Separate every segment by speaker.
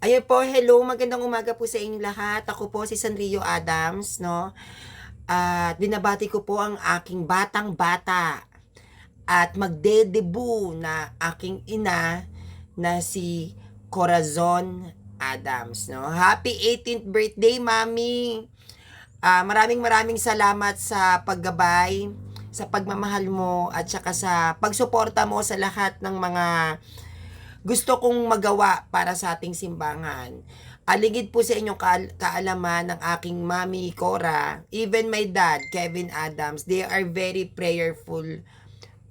Speaker 1: Ayun po, hello, magandang umaga po sa inyong lahat. Ako po si Sanrio Adams, no? At binabati ko po ang aking batang-bata at magde-debut na aking ina na si Corazon Adams, no? Happy 18th birthday, Mami! Ah, maraming maraming salamat sa paggabay, sa pagmamahal mo at saka sa pagsuporta mo sa lahat ng mga gusto kong magawa para sa ating simbahan. Aligid po sa inyong kaal- kaalaman ng aking mami Cora, even my dad, Kevin Adams, they are very prayerful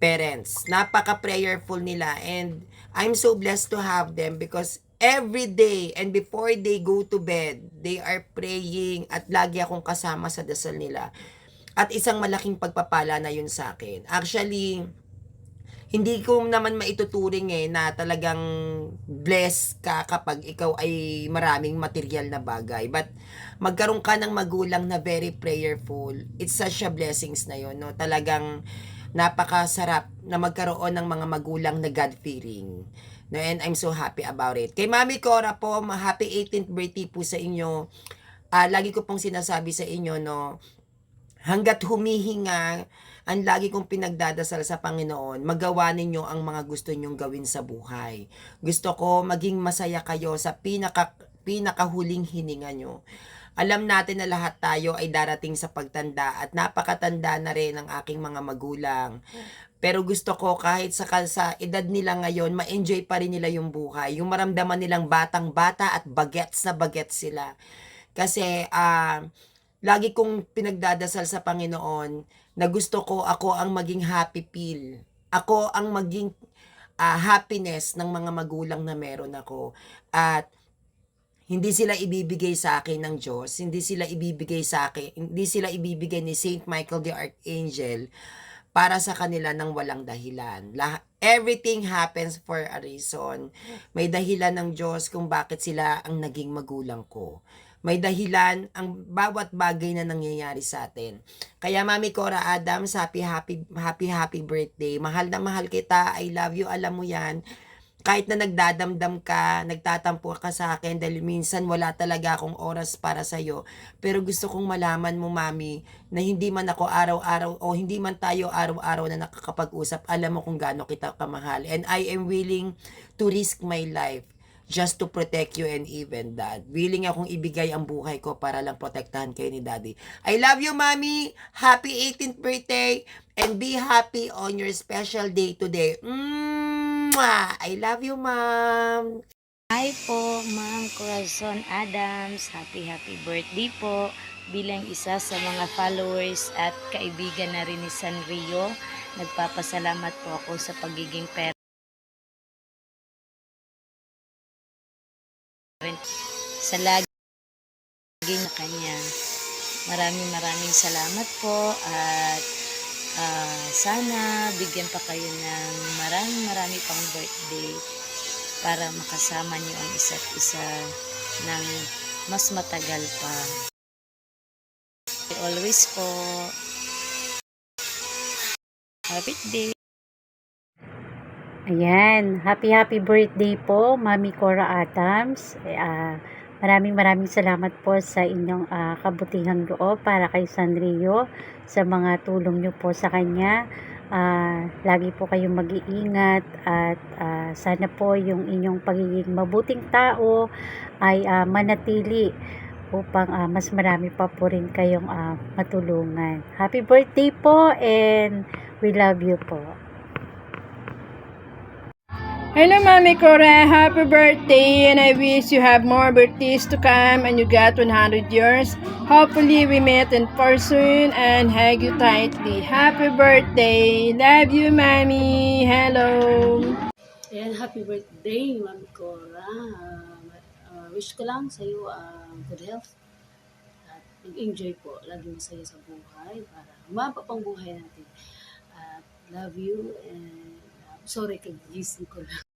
Speaker 1: parents. Napaka-prayerful nila and I'm so blessed to have them because every day and before they go to bed, they are praying at lagi akong kasama sa dasal nila. At isang malaking pagpapala na yun sa akin. Actually, hindi ko naman maituturing eh na talagang blessed ka kapag ikaw ay maraming material na bagay. But magkaroon ka ng magulang na very prayerful, it's such a blessings na yun. No? Talagang napakasarap na magkaroon ng mga magulang na God-fearing. No, and I'm so happy about it. Kay Mami Cora po, happy 18th birthday po sa inyo. Ah, lagi ko pong sinasabi sa inyo, no, hanggat humihinga, ang lagi kong pinagdadasal sa Panginoon, magawa ninyo ang mga gusto nyong gawin sa buhay. Gusto ko maging masaya kayo sa pinaka, pinakahuling hininga nyo. Alam natin na lahat tayo ay darating sa pagtanda at napakatanda na rin ng aking mga magulang. Pero gusto ko kahit sa, sa edad nila ngayon, ma-enjoy pa rin nila yung buhay. Yung maramdaman nilang batang-bata at bagets na bagets sila. Kasi ah lagi kong pinagdadasal sa Panginoon na gusto ko ako ang maging happy pill. Ako ang maging ah, happiness ng mga magulang na meron ako. At hindi sila ibibigay sa akin ng Diyos, hindi sila ibibigay sa akin, hindi sila ibibigay ni Saint Michael the Archangel para sa kanila ng walang dahilan. Lah everything happens for a reason. May dahilan ng Diyos kung bakit sila ang naging magulang ko. May dahilan ang bawat bagay na nangyayari sa atin. Kaya Mami Cora Adams, happy happy happy happy birthday. Mahal na mahal kita. I love you. Alam mo 'yan kahit na nagdadamdam ka, nagtatampo ka sa akin dahil minsan wala talaga akong oras para sa'yo. Pero gusto kong malaman mo, Mami, na hindi man ako araw-araw o hindi man tayo araw-araw na nakakapag-usap, alam mo kung gaano kita kamahal. And I am willing to risk my life just to protect you and even dad. Willing akong ibigay ang buhay ko para lang protektahan kayo ni daddy. I love you, Mami! Happy 18th birthday! And be happy on your special day today. I love you, Ma'am!
Speaker 2: Hi po, Ma'am Corazon Adams. Happy, happy birthday po. Bilang isa sa mga followers at kaibigan na rin ni Sanrio, nagpapasalamat po ako sa pagiging parent sa lagi na kanya. Maraming maraming salamat po at ah, sana bigyan pa kayo ng maraming maraming pang birthday para makasama niyo ang isa't isa ng mas matagal pa. Always po. Happy day.
Speaker 3: Ayan, happy happy birthday po, Mami Cora Adams. Ah, maraming maraming salamat po sa inyong ah, kabutihang loob para kay Sanrio sa mga tulong nyo po sa kanya. Ah, lagi po kayong mag-iingat at ah, sana po yung inyong pagiging mabuting tao ay ah, manatili upang ah, mas marami pa po rin kayong ah, matulungan. Happy birthday po and we love you po.
Speaker 4: Hello, Mami Cora. Happy birthday, and I wish you have more birthdays to come and you got 100 years. Hopefully, we met in person and hug you tightly. Happy birthday. Love you, Mami. Hello.
Speaker 5: Ayan, happy birthday, Mami Cora. Uh, wish ko lang sa iyo uh, good health. At mag-enjoy po. Lagi masaya sa buhay para humaba pang buhay natin. At love you and uh, sorry kagising ko lang.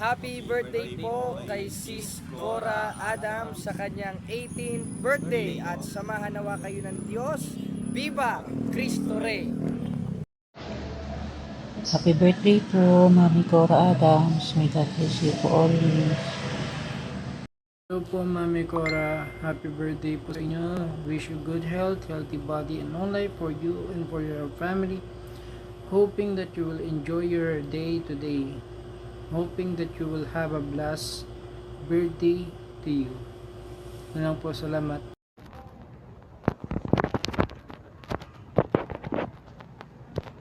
Speaker 6: Happy birthday po kay Sis Cora Adam sa kanyang 18th birthday at samahan nawa kayo ng Diyos. Viva Cristo Rey!
Speaker 7: Happy birthday po, Mami Cora Adams. May God bless you po always. Hello po, Mami Cora. Happy birthday po sa inyo. Wish you good health, healthy body, and long life for you and for your family. Hoping that you will enjoy your day today. Hoping that you will have a blessed birthday to you. Yun lang po, salamat.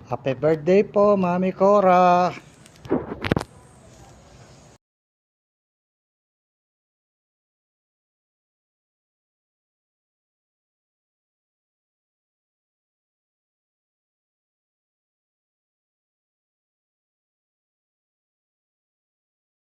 Speaker 8: Happy birthday po, Mami Cora.